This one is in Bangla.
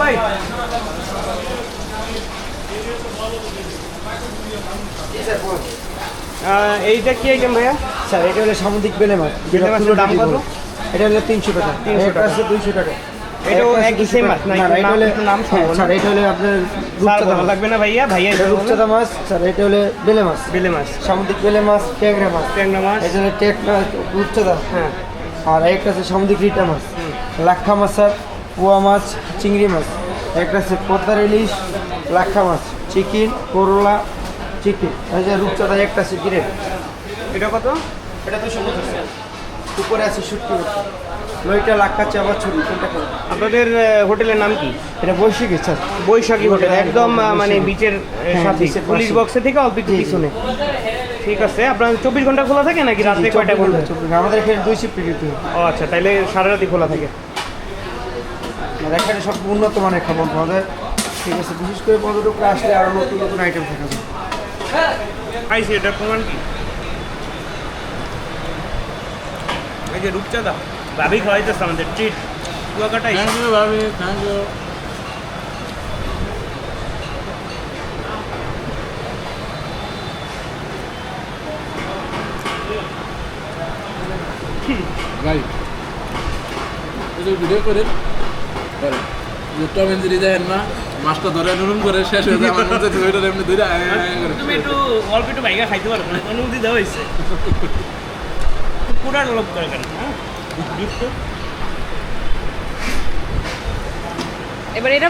ভাই। এইটা কি আইটেম ভাইয়া? স্যার এটা হলো সামুদ্রিক বেলে মাছ। বেলে মাছের দাম কত? এটা হলো তিনশো টাকা। 300 এটা আছে দুইশো টাকা। এটাও একই 200 টাকা। মাছ না? না, এটা হলো নাম হ্যাঁ, শুনব না? স্যার এটা হলো আপনার রূপচাঁদা মাছ। লাগবে না ভাইয়া? ভাইয়া এটা রূপচাঁদা মাছ স্যার এটা হলো বেলে মাছ। বেলে মাছ। সামুদ্রিক বেলে মাছ ট্যাংরা মাছ। ট্যাংরা মাছ। এটা হলো টেকনা রূপচাঁদা। হ্যাঁ। আর একটা আছে সামুদ্রিক রিটা মাছ। লাক্ষা মাছ স্যার। পোয়া মাছ চিংড়ি মাছ। একটা আছে পদ্মার ইলিশ লাক্ষা মাছ চিকেন করলা চিকেন। এই যে রূপচাঁদা একটা আছে গ্রেড। এটা কত? এটা দুশো পঞ্চাশ উপরে আছে শুটকি নয়টা লাক্ষা চাপা ছুরি কোনটা আপনাদের হোটেলের নাম কি? এটা বৈশাখী স্যার। বৈশাখী হোটেল একদম মানে বিচের হ্যাঁ, সাথে পুলিশ পাশে। বক্সের থেকে অল্প একটু। পিছনে। ঠিক আছে আপনার চব্বিশ ঘণ্টা খোলা থাকে নাকি রাত্রে কয়টা বন্ধ আমাদের এখানে দুই শিফট ও আচ্ছা তাহলে সারা রাতি খোলা থাকে। আর এখানে সব উন্নত মানের খাবার পাওয়া যায়। ঠিক আছে বিশেষ করে পর্যটকরা আসলে আরও নতুন নতুন আইটেম থাকা। যায় আইসি এটার প্রমাণ কি? এই যে রূপচাঁদা ভাবি খাওয়াইতেছে আমাদের চিট কুয়াকাটাই থ্যাংক ইউ ভাবি থ্যাংক ইউ। এই ভিডিও করেন। টম এন্ড জেরি দেখেন না মাছটা ধরে নুরুম করে শেষ হয়ে যায় আমার মধ্যে ওইটা এমনি ধরে আয় আয় আয় করে তুমি একটু অল্প একটু বাইকা খাইতে পারো মানে অনুমতি দেওয়া হয়েছে। পুরা লোক করে কেন হ্যাঁ? এবার এটা